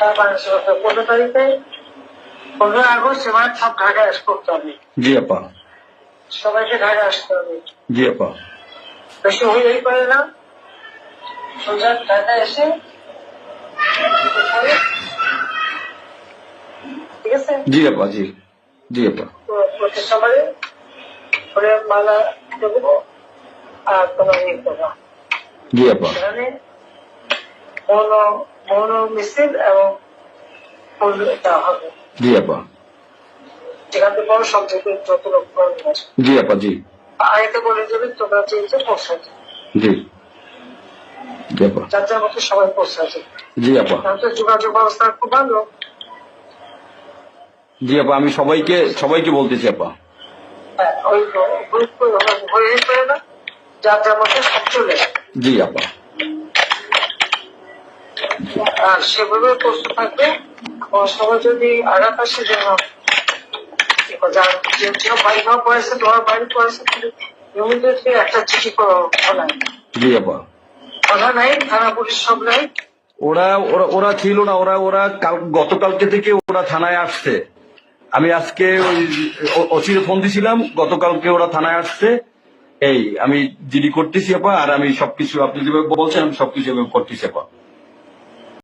তার পনেরো তারিখে পনেরো আগস্ট করতে হবে জি, আপা। সবাইকে ঢাকা আসতে হবে জি, আপা। বেশি পারে না সোজা ঢাকা এসে ঠিক জি, আপা, জি। জি, আপা। প্রতি করে মালা দেবো আর তোমার ইয়ে করব জি, আপা। মৌন মৌন মিছিল এবং জি আপা। যেখান থেকে বড় সব যত লোক জি আপা জি। আগে বলে দেবে তোমরা চেয়েছে পৌঁছাতে জি। জি আপা। মতো সবাই পৌঁছাতে জি আপা। তাহলে যোগাযোগ ব্যবস্থা খুব ভালো। জি আপা আমি সবাইকে সবাইকে বলতেছি আপা। হ্যাঁ, ওই গ্রুপ হয়ে না মতো সব চলে। জি আপা। সেভাবে প্রস্তুত থাকবে। সবাই যদি আঘাত আসে যেন একটা চিঠি করো নাই। থানা পুলিশ সব নাই ওরা ওরা ওরা ছিল না ওরা ওরা কাল গতকালকে থেকে ওরা থানায় আসছে। আমি আজকে ওই অচিরে ফোন দিছিলাম গতকালকে ওরা থানায় আসছে। এই আমি জিডি করতেছি আপা আর আমি সবকিছু আপনি যেভাবে বলছেন আমি সবকিছু করতেছি আপা।